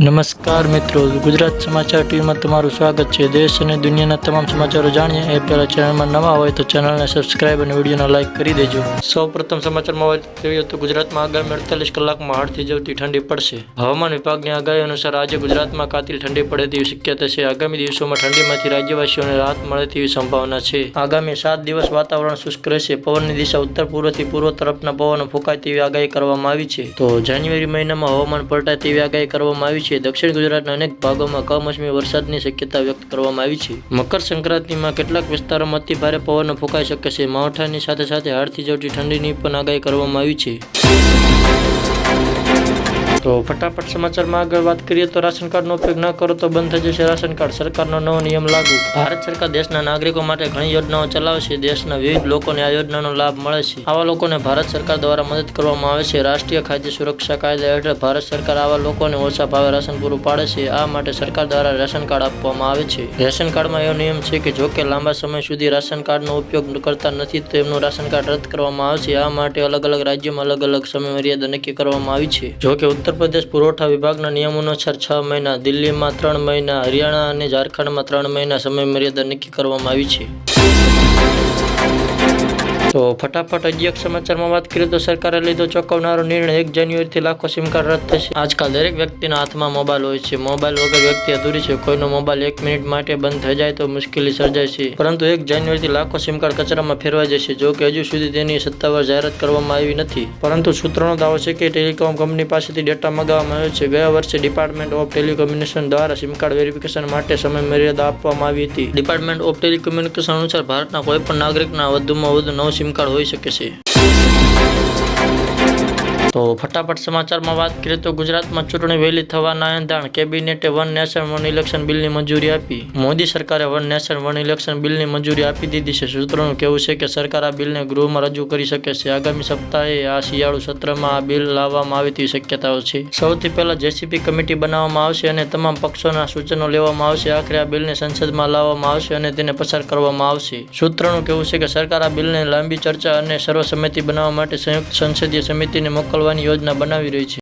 નમસ્કાર મિત્રો, ગુજરાત સમાચાર ટીવીમાં તમારું સ્વાગત છે. દેશ અને દુનિયાના તમામ સમાચારો જાણીએ. એ પહેલાં ચેનલમાં નવા હોય તો ચેનલને સબસ્ક્રાઇબ અને વિડીયોને લાઇક કરી દેજો. સૌ પ્રથમ સમાચારમાં વાત કરીએ તો ગુજરાતમાં આગામી અડતાલીસ કલાકમાં હાડથી જવતી ઠંડી પડશે. હવામાન વિભાગની આગાહી અનુસાર આજે ગુજરાતમાં કાતિલ ઠંડી પડે તેવી શક્યતા છે. આગામી દિવસોમાં ઠંડીમાંથી રાજ્યવાસીઓને રાહત મળે તેવી સંભાવના છે. આગામી સાત દિવસ વાતાવરણ શુષ્ક રહેશે. પવનની દિશા ઉત્તર પૂર્વથી પૂર્વ તરફના પવનો ફૂંકાય તેવી આગાહી કરવામાં આવી છે. તો જાન્યુઆરી મહિનામાં હવામાન પલટાય તેવી આગાહી કરવામાં આવી છે. દક્ષિણ ગુજરાતના અનેક ભાગોમાં કમોસમી વરસાદની શક્યતા વ્યક્ત કરવામાં આવી છે. મકર સંક્રાંતિમાં કેટલાક વિસ્તારોમાં અતિ ભારે પવનો ફૂંકાઈ શકે છે. માવઠાની સાથે સાથે હાડથી જવતી ઠંડીની પણ આગાહી કરવામાં આવી છે. તો ફટાફટ સમાચારમાં આગળ વાત કરીએ તો રાશન કાર્ડનો ઉપયોગ ન કરો તો બંધ થઈ જશે. રાશન કાર્ડ સરકારનો નવો નિયમ લાગુ. ભારત સરકાર દેશના નાગરિકો માટે ઘણી યોજનાઓ ચલાવશે. દેશના વિવિધ લોકોને આ યોજનાનો લાભ મળે છે. આવા લોકોને ભારત સરકાર દ્વારા મદદ કરવામાં આવે છે. રાષ્ટ્રીય ખાદ્ય સુરક્ષા કાયદા હેઠળ ભારત સરકાર આવા લોકોને ઓછા ભાવે રાશન પૂરું પાડે છે. આ માટે સરકાર દ્વારા રાશન કાર્ડ આપવામાં આવે છે. રાશન કાર્ડમાં એવો નિયમ છે કે જો કે લાંબા સમય સુધી રાશન કાર્ડનો ઉપયોગ કરતા નથી તો એમનું રાશન કાર્ડ રદ કરવામાં આવશે. આ માટે અલગ અલગ રાજ્યોમાં અલગ અલગ સમય મર્યાદા નક્કી કરવામાં આવી છે. જો કે ઉત્તર પ્રદેશ પુરવઠા વિભાગના નિયમો અનુસાર છ મહિના, દિલ્હીમાં ત્રણ મહિના, હરિયાણા અને ઝારખંડમાં ત્રણ મહિના સમય મર્યાદા નક્કી કરવામાં આવી છે. તો ફટાફટ હજી એક સમાચારમાં વાત કરીએ તો સરકારે લીધો ચોંકાવનારો નિર્ણય એક જાન્યુઆરીથી લાખો સિમ કાર્ડ રદ થશે. આજકાલ દરેક વ્યક્તિના હાથમાં મોબાઈલ હોય છે. મોબાઈલ વગર વ્યક્તિ અધૂરી છે. કોઈનો મોબાઈલ એક મિનિટ માટે બંધ થઈ જાય તો મુશ્કેલી સર્જાય છે. પરંતુ એક જાન્યુઆરીથી લાખો સિમ કાર્ડ કચરામાં ફેરવાઈ જશે, જો કે હજુ સુધી તેની સત્તાવાર જાહેરાત કરવામાં આવી નથી. પરંતુ સૂત્રોનો દાવો છે કે ટેલિકોમ કંપની પાસેથી ડેટા મંગાવવામાં આવ્યો છે. ગયા વર્ષે ડિપાર્ટમેન્ટ ઓફ ટેલિકોમ્યુનિકેશન દ્વારા સિમ કાર્ડ વેરિફિકેશન માટે સમય મર્યાદા આપવામાં આવી હતી. ડિપાર્ટમેન્ટ ઓફ ટેલિકોમ્યુનિકેશન અનુસાર ભારતના કોઈપણ નાગરિકના વધુમાં વધુ નવ સિમ કાર્ડ હોઈ શકે છે તો ફટાફટ સમાચારમાં વાત કરીએ તો ગુજરાતમાં ચૂંટણી વહેલી થવાના એંધાણ. કેબિનેટે વન નેશન, વન ઇલેક્શન બિલની મંજૂરી આપી. મોદી સરકારે વન નેશન, વન ઇલેક્શન બિલની મંજૂરી આપી દીધી છે. સૂત્રોનું કહેવું છે કે સરકાર આ બિલને ગૃહમાં રજૂ કરી શકે છે. આગામી સપ્તાહે આ શિયાળુ સત્રમાં આ બિલ લાવવામાં આવે તેવી શક્યતાઓ છે. સૌથી પહેલા જેસીપી કમિટી બનાવવામાં આવશે અને તમામ પક્ષોના સૂચનો લેવામાં આવશે. આખરે આ બિલને સંસદમાં લાવવામાં આવશે અને તેને પસાર કરવામાં આવશે. સૂત્રોનું કહેવું છે કે સરકાર આ બિલને લાંબી ચર્ચા અને સર્વસંમતિ બનાવવા માટે સંયુક્ત સંસદીય સમિતિને મોકલવાની યોજના બનાવી રહી છે.